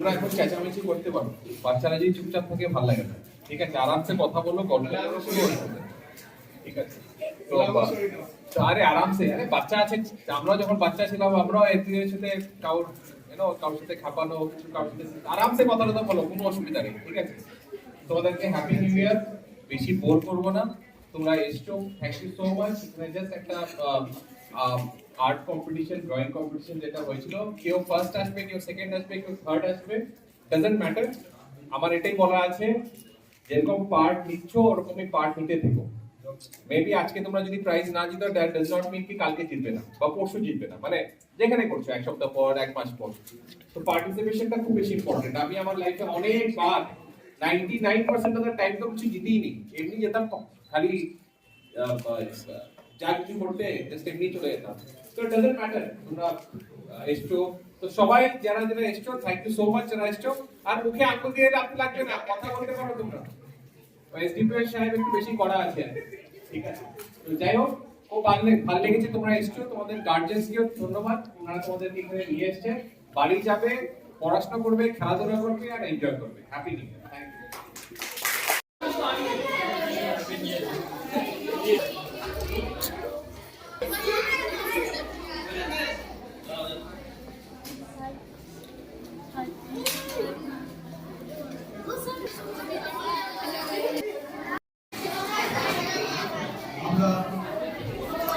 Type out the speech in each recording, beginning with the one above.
তোমরা এখন চেঁচামেচি করতে পারো। বাচ্চারা যদি চুপচাপ থাকে লাগে না। ঠিক আছে, আরামসে কথা। ঠিক আছে? আরে আরামসে, আরে বাচ্চা আছে আমরা যখন বাচ্চা ছিলাম, আমরাও সাথে কাউর কারোর সাথে খাপানো, কিছু কারোর সাথে আরামসে কথা কথা বলো, কোনো অসুবিধা নেই, ঠিক আছে? তোমাদেরকে হ্যাপি নিউ ইয়ার বেশি বোর করব না। তোমরা এসছো thank you so much just একটা আর্ট কম্পিটিশন ড্রয়িং কম্পিটিশন যেটা হয়েছিল, কেউ ফার্স্ট আসবে, কেউ সেকেন্ড আসবে, কেউ থার্ড আসবে ডাজন্ট ম্যাটার আমার এটাই বলা আছে, যেরকম পার্ট নিচ্ছ, ওরকমই পার্ট নিতে থেকো। মেবি আজকে তোমরা যদি প্রাইজ না জিতো দ্যাট ডাজ নট মিন কি কালকে জিতবে না, বা পরশু জিতবে না। মানে যেখানে করছ, এক সপ্তাহ পর, এক মাস পর। তো পার্টিসিপেশনটা খুব বেশি ইম্পর্টেন্ট আমি আমার লাইফে অনেকবার ninety nine percent of the time তো কিছু জিতেই নি এমনি যেতাম, খালি যা কিছু করতে জাস্ট এমনি চলে যেতাম। তো ইট ডাজন্ট ম্যাটার তোমরা এসছো। তো সবাই যারা যারা এসছো থ্যাংক ইউ সো মাচ যারা এসছো। আর মুখে আঙ্গুল দিয়ে আপনি লাগবে না, কথা বলতে পারো তোমরা। এসডিপি সাহেব একটু বেশি করা আছে। ঠিক আছে। তো যাই হোক, খুব ভালো ভালো লেগেছে তোমরা এসছো। তোমাদের গার্জেন্সকেও ধন্যবাদ। ওনারা তোমাদেরকে এখানে নিয়ে এসছে। বাড়ি যাবে, পড়াশোনা করবে, খেলাধুলা করবে আর এনজয় করবে। হ্যাপি নিউ থ্যাংক ইউ আমরা উপলব্ধি করেছিলাম চলো thank you hello hello hello সবাই বসে যাও সবাই বসে যাও সবাই বসে যাও হ্যালো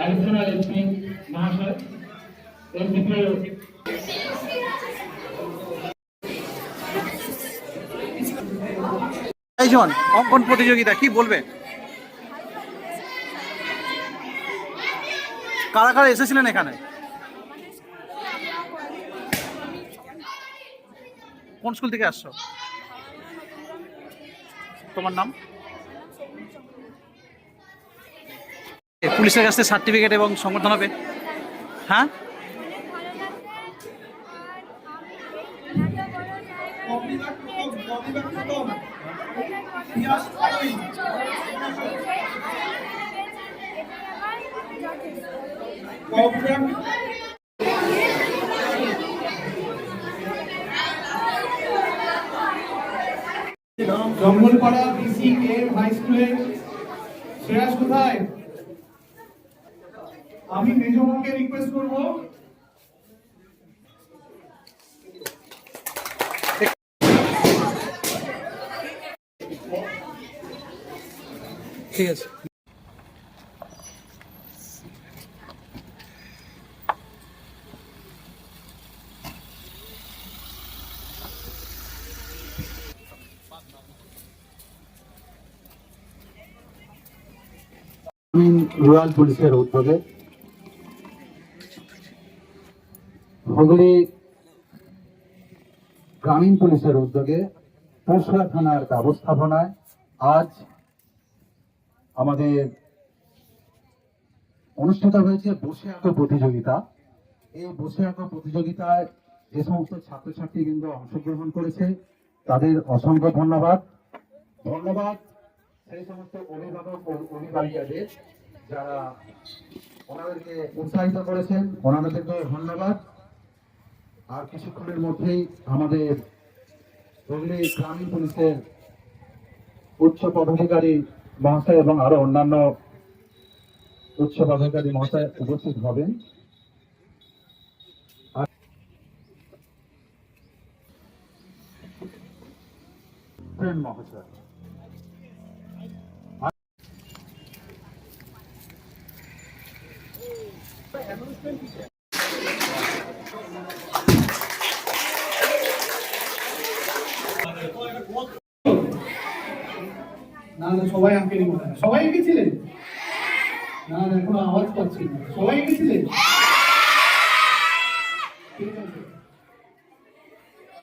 অ্যাডিশনাল অঙ্কন প্রতিযোগিতা, কি বলবে? কারা কারা এসেছিলেন এখানে? কোন স্কুল থেকে আসছো? তোমার নাম? পুলিশের কাছ সার্টিফিকেট এবং সংগঠন হবে। হ্যাঁ? জঙ্গলপাড়া বিসি এম হাই স্কুলের শ্রেয়াস কোথায়? আমি মেজবাবুকে রিকোয়েস্ট করব। ঠিক আছে। রুরাল পুলিশের উদ্যোগে হুগলি গ্রামীণ পুলিশের উদ্যোগে পৌষরা থানার ব্যবস্থাপনায় আজ আমাদের অনুষ্ঠিত হয়েছে বসে আঁকা প্রতিযোগিতা। এই বসে আঁকা প্রতিযোগিতায় যে সমস্ত ছাত্রছাত্রী ছাত্রছাত্রীবৃন্দ অংশগ্রহণ করেছে, তাদের অসংখ্য ধন্যবাদ। ধন্যবাদ সেই সমস্ত অভিভাবক ও অভিভাবিকাদের যারা ওনাদেরকে উৎসাহিত করেছেন। ওনাদেরকে ধন্যবাদ। আর কিছুক্ষণের মধ্যেই আমাদের হুগলি গ্রামীণ পুলিশের উচ্চ পদাধিকারী মহাশয় এবং আরও অন্যান্য উচ্চ পদাধিকারী মহাশয় উপস্থিত হবেন। মহাশয়। না না সবাই আঁকেনি মনে সবাই এঁকেছিলেন না না কোনো আওয়াজ পাচ্ছি না। সবাই এঁকেছিলেন